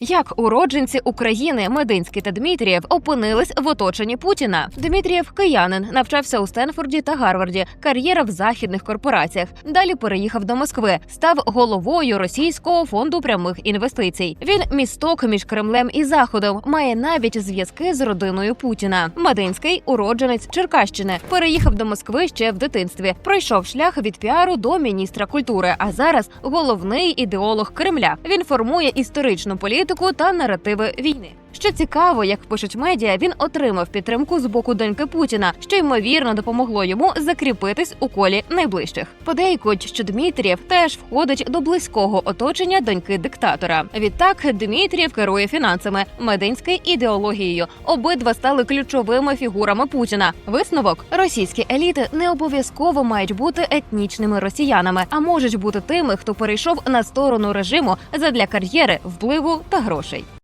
Як уродженці України Мединський та Дмитрієв опинились в оточенні Путіна? Дмитрієв киянин, навчався у Стенфорді та Гарварді, кар'єра в західних корпораціях. Далі переїхав до Москви, став головою російського фонду прямих інвестицій. Він місток між Кремлем і Заходом, має навіть зв'язки з родиною Путіна. Мединський уродженець Черкащини, переїхав до Москви ще в дитинстві. Пройшов шлях від піару до міністра культури. А зараз головний ідеолог Кремля. Він формує історичну політику та наративи війни. Що цікаво, як пишуть медіа, він отримав підтримку з боку доньки Путіна, що ймовірно допомогло йому закріпитись у колі найближчих. Подейкують, що Дмитрієв теж входить до близького оточення доньки диктатора. Відтак Дмитрієв керує фінансами, мединський ідеологією. Обидва стали ключовими фігурами Путіна. Висновок: російські еліти не обов'язково мають бути етнічними росіянами, а можуть бути тими, хто перейшов на сторону режиму задля кар'єри, впливу та грошей.